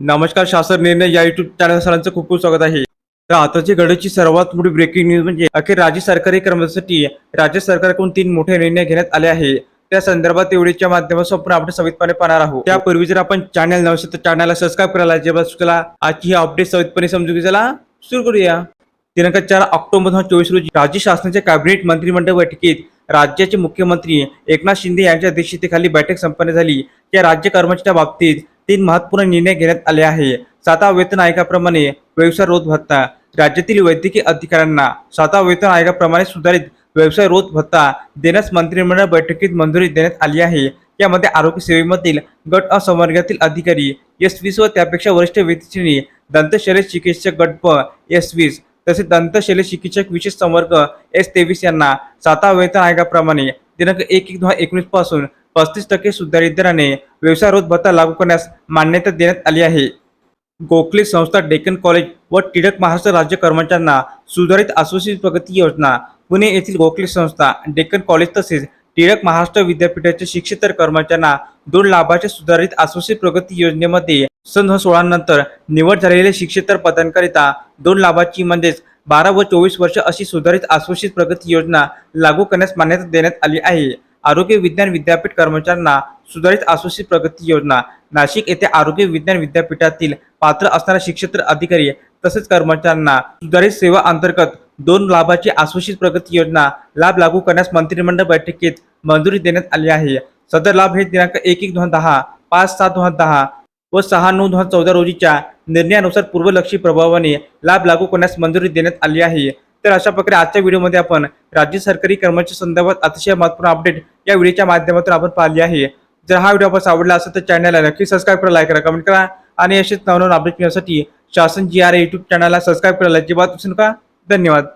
नमस्कार शासन निर्णय या युट्यूब चॅनल सरांचं खूप खूप स्वागत आहे. तर आताची घडीची सर्वात मोठी ब्रेकिंग न्यूज म्हणजे अखेर राज्य सरकारी कर्मचाऱ्यांसाठी राज्य सरकारकडून तीन मोठे निर्णय घेण्यात आले आहे. त्या संदर्भात एवढीच्या माध्यमातून आपण आपण सवितपणे पाहणार आहोत. त्यापूर्वी जर आपण चॅनल नवसे तर चॅनलला सबस्क्राईब करायला जेव्हा चुकला आजची ही अपडेट सवितपणे समजून घ्यायला सुरू करूया. दिनांक चार ऑक्टोबर दोन हजार चोवीस रोजी राज्य शासनाच्या कॅबिनेट मंत्रिमंडळ बैठकीत राज्याचे मुख्यमंत्री एकनाथ शिंदे यांच्या अध्यक्षतेखाली बैठक संपन्न झाली. या राज्य कर्मचाऱ्यांच्या बाबतीत तीन महत्त्वपूर्ण निर्णय घेण्यात आले आहे. सातवा वेतन आयोगाप्रमाणे व्यवसाय रोध भत्ता. राज्यातील वैद्यकीय अधिकाऱ्यांना सातवा वेतन आयोगाप्रमाणे सुधारित व्यवसाय रोध भत्ता देण्यास मंत्रिमंडळ बैठकीत मंजुरी देण्यात आली आहे. यामध्ये आरोग्य सेवेमधील गट असंवर्गातील अधिकारी एस वीस व त्यापेक्षा वरिष्ठ व्यक्तीश्रेणी दंतशल्य चिकित्सक गट प एस वीस तसेच दंतशल्य चिकित्सक विशेष संवर्ग एस तेवीस यांना सातवा वेतन आयोगाप्रमाणे दिनांक एक एक दोन हजार एकोणीसपासून पस्तीस टक्के सुधारित दराने व्यवसाय रोध भत्ता लागू करण्यास मान्यता देण्यात आली आहे. गोखले संस्था डेक्कन कॉलेज व टिळक महाराष्ट्र राज्य कर्मचाऱ्यांना सुधारित आश्वासित प्रगती योजना पुणे येथील गोखले संस्था डेक्कन कॉलेज तसेच टिळक महाराष्ट्र विद्यापीठाच्या शिक्षेतर कर्मचाऱ्यांना दोन लाभाच्या सुधारित आश्वासित प्रगती योजनेमध्ये सन दोन सोळा नंतर निवड झालेल्या शिक्षेतर पदांकरिता दोन लाभाची म्हणजेच बारा व चोवीस वर्ष अशी सुधारित आश्वासित प्रगती योजना लागू करण्यास मान्यता देण्यात आली आहे. आरोग्य विज्ञान विद्यापीठ कर्मचाऱ्यांना सुधारित आश्वासित प्रगती योजना. नाशिक येथे आरोग्य विज्ञान विद्यापीठातील पात्र असणाऱ्या शिक्षेत्र अधिकारी तसेच कर्मचाऱ्यांना सुधारित सेवा अंतर्गत दोन लाभाची आश्वासित प्रगती योजना लाभ लागू करण्यास मंत्रिमंडळ बैठकीत मंजुरी देण्यात आली आहे. सदर लाभ हे दिनांक एक एक दोन हजार दहा पाच सात दोन हजार दहा व सहा नऊ दोन हजार चौदा रोजीच्या निर्णयानुसार पूर्वलक्षी प्रभावाने लाभ लागू करण्यास मंजुरी देण्यात आली आहे. तर अशा प्रकारे आजच्या व्हिडिओमध्ये आपण राज्य सरकारी कर्मचारी संदर्भात अतिशय महत्त्वपूर्ण अपडेट या व्हिडिओच्या माध्यमातून आपण पाहिली आहे. जर हा व्हिडिओ आपण आवडला असेल तर चॅनलला नक्की सबस्क्राईब करा लाईक करा कमेंट करा. आणि असेच नवनवीन अपडेट मिळण्यासाठी शासन जी आर युट्यूब चॅनलला सबस्क्राईब करायला अजिबात विसरू नका. धन्यवाद.